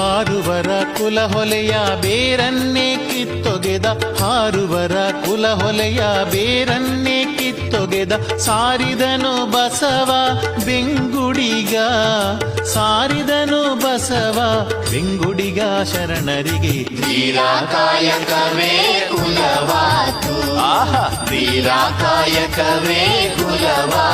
ಹಾರುವರ ಕುಲ ಹೊಲೆಯ ಬೇರನ್ನೇ ಕಿತ್ತೊಗೆದ ಹಾರುವರ ಕುಲ ಹೊಲೆಯ ಬೇರನ್ನೇ ಕಿತ್ತೊಗೆದ ಸಾರಿದನು ಬಸವ ಬೆಂಗುಡಿಗ ಸಾರಿದನು ಬಸವ ಬೆಂಗುಡಿಗ ಶರಣರಿಗೆ. ವೀರಾಕಾಯಕವೇ ಕುಲವಾತು. ಆಹಾ. ವೀರಾಕಾಯಕವೇ ಕುಲವಾ